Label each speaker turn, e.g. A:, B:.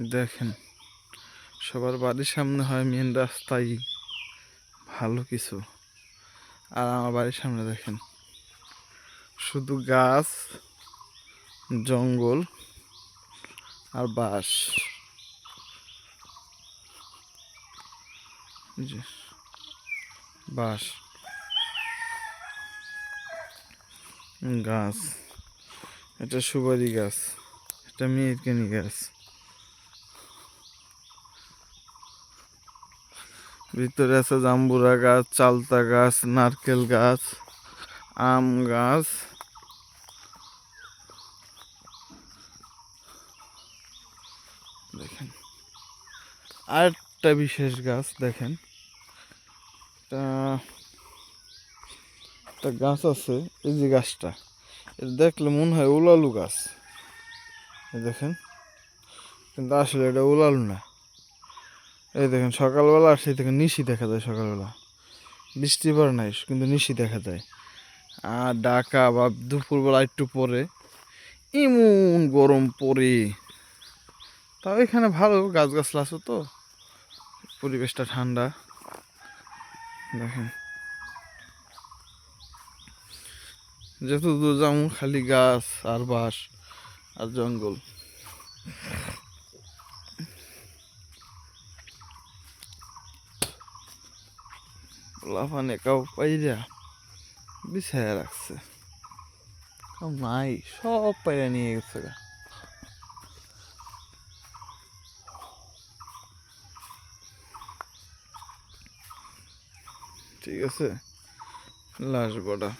A: দেখেন, সবার বাড়ির সামনে হয় মেন রাস্তায় ভালো কিছু। আর আমার বাড়ির সামনে দেখেন, শুধু গাছ, জঙ্গল আর যে বাঁশ, গাছ, এটা সুপারি গাছ, এটা মেয়েরকানি গাছ। ভিতরে আছে জাম্বুরা গাছ, চালতা গাছ, নারকেল গাছ, আম গাছ। দেখেন, আরেকটা বিশেষ গাছ দেখেন। একটা গাছ আছে, এই যে গাছটা, এটা দেখলে মনে হয় উলালু গাছ। দেখেন, কিন্তু আসলে এটা উলালু না। এই দেখেন, সকালবেলা আর সেই থেকে নিশি দেখা যায় সকালবেলা। বৃষ্টি পড়ে নাই, কিন্তু নিশি দেখা যায়। আর ডাকা বা দুপুরবেলা একটু পরে এমন গরম পড়ে তাও এখানে ভালো গাছ গাছলা আছে তো, পরিবেশটা ঠান্ডা। দেখেন। যেহেতু দূর যাব, খালি গাছ আর বাঁশ আর জঙ্গল। লাফানে কাউ পাইরা বিছায়া রাখছে নাই, সব পাইরা নিয়ে গেছে গা। ঠিক আছে, লাশ বড়া